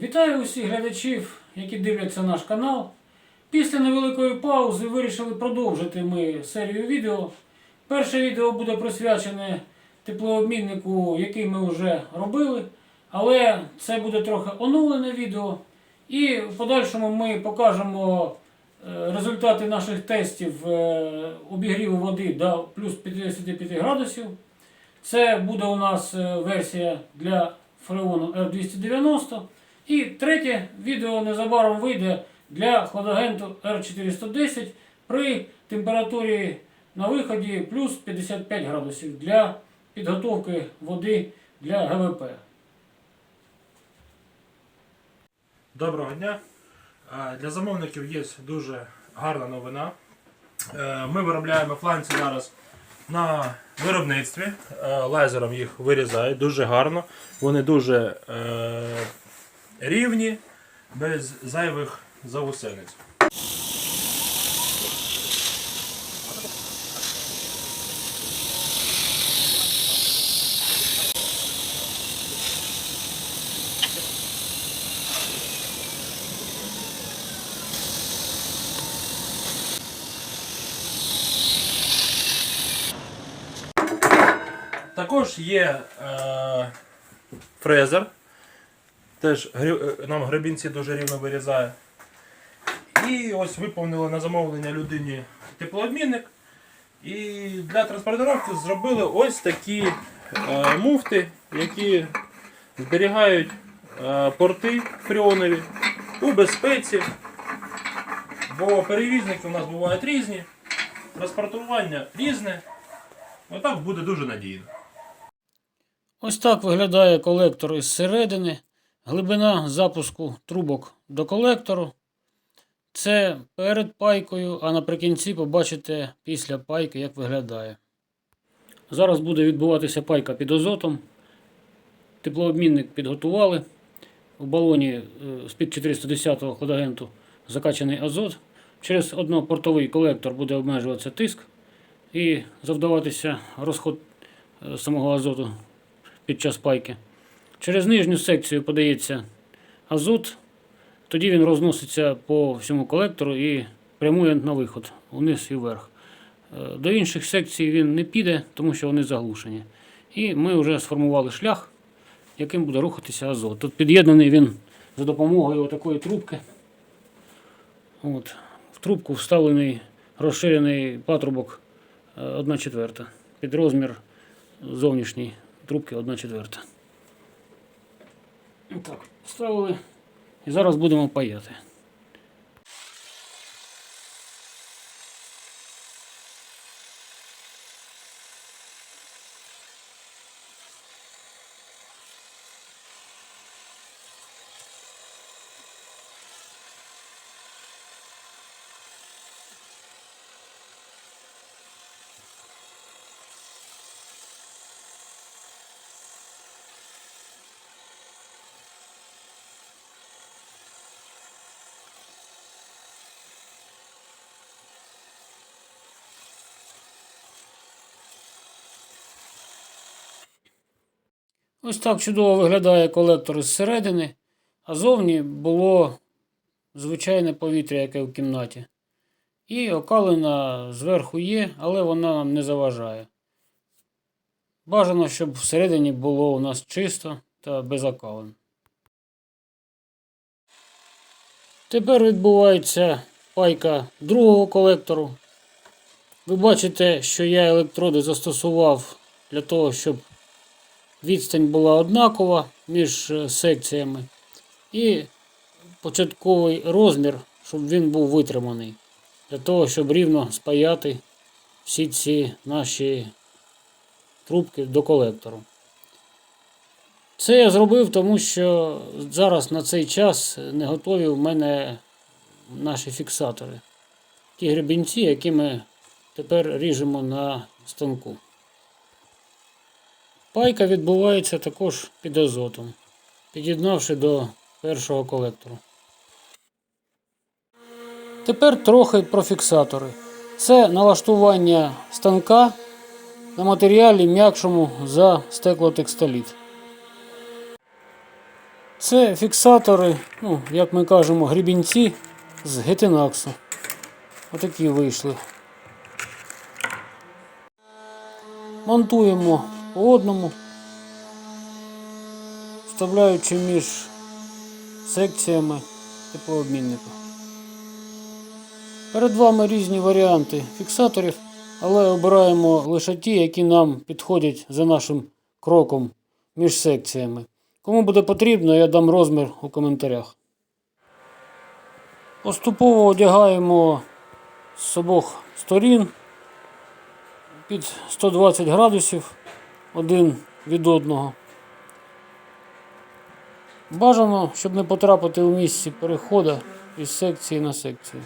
Вітаю усіх глядачів, які дивляться наш канал. Після невеликої паузи вирішили продовжити ми серію відео. Перше відео буде присвячене теплообміннику, який ми вже робили, але це буде трохи оновлене відео. І в подальшому ми покажемо е, результати наших тестів е, обігріву води до плюс 55 градусів. Це буде у нас е, версія для фреону R290. І третє відео незабаром вийде для хладагенту R410 при температурі на виході плюс 55 градусів для підготовки води для ГВП. Доброго дня. Е, Для замовників є дуже гарна новина. Е, Ми виробляємо фланці зараз на виробництві. Е, Лазером їх вирізають дуже гарно. Вони дуже рівні, без зайвих заусениць. Також є е, фрезер. Теж е, нам гребінці дуже рівно вирізає. І ось виповнили на замовлення людині теплообмінник. І для транспортировки зробили ось такі е, муфти, які зберігають е, порти фреонові у безпеці. Бо перевізники у нас бувають різні, транспортування різне. Отак буде дуже надійно. Ось так виглядає колектор із середини. Глибина запуску трубок до колектору. Це перед пайкою, а наприкінці побачите після пайки, як виглядає. Зараз буде відбуватися пайка під азотом. Теплообмінник підготували. У балоні е, з-під 410-го хладагенту закачаний азот. Через однопортовий колектор буде обмежуватися тиск і завдаватися розход е, самого азоту під час пайки. Через нижню секцію подається азот, тоді він розноситься по всьому колектору і прямує на виход униз і вверх. Е, До інших секцій він не піде, тому що вони заглушені. І ми вже сформували шлях, яким буде рухатися азот. Тут під'єднаний він за допомогою такої трубки. От. В трубку вставлений розширений патрубок 1 четверта. Під розмір зовнішній трубки 1 четверта. Так, вставили. І зараз будемо паяти. Ось так чудово виглядає колектор зсередини, а зовні було звичайне повітря, яке в кімнаті. І окалина зверху є, але вона нам не заважає. Бажано, щоб всередині було у нас чисто та без окалин. Тепер відбувається пайка другого колектору. Ви бачите, що я електроди застосував для того, щоб відстань була однакова між е, секціями. І початковий розмір, щоб він був витриманий. Для того, щоб рівно спаяти всі ці наші трубки до колектору. Це я зробив, тому що зараз на цей час не готові в мене наші фіксатори. Ті гребінці, які ми тепер ріжемо на станку. Пайка відбувається також під азотом, під'єднавши до першого колектору. Тепер трохи про фіксатори. Це налаштування станка на матеріалі м'якшому за стеклотекстоліт. Це фіксатори, ну, як ми кажемо, грібінці з гетинаксу. Отакі вийшли. Монтуємо по одному, вставляючи між секціями теплообмінника. Перед вами різні варіанти фіксаторів, але обираємо лише ті, які нам підходять за нашим кроком між секціями. Кому буде потрібно, я дам розмір у коментарях. Поступово одягаємо з обох сторін під 120 градусів один від одного. Бажано, щоб не потрапити у місці переходу із секції на секцію.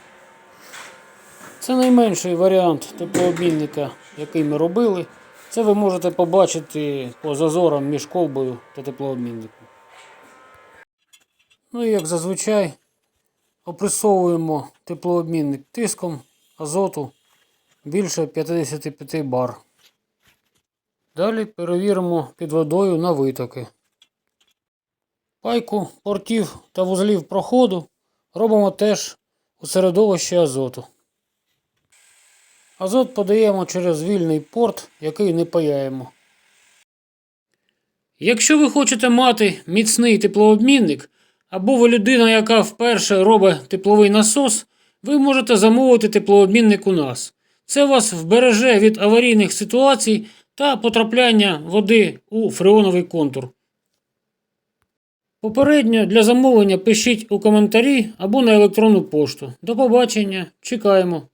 Це найменший варіант теплообмінника, який ми робили. Це ви можете побачити по зазорам між колбою та теплообмінником. Ну і як зазвичай опресовуємо теплообмінник тиском азоту більше 55 бар. Далі перевіримо під водою на витоки. Пайку портів та вузлів проходу робимо теж у середовищі азоту. Азот подаємо через вільний порт, який не паяємо. Якщо ви хочете мати міцний теплообмінник, або ви людина, яка вперше робить тепловий насос, ви можете замовити теплообмінник у нас. Це вас вбереже від аварійних ситуацій та потрапляння води у фреоновий контур. Попередньо для замовлення пишіть у коментарі або на електронну пошту. До побачення, чекаємо.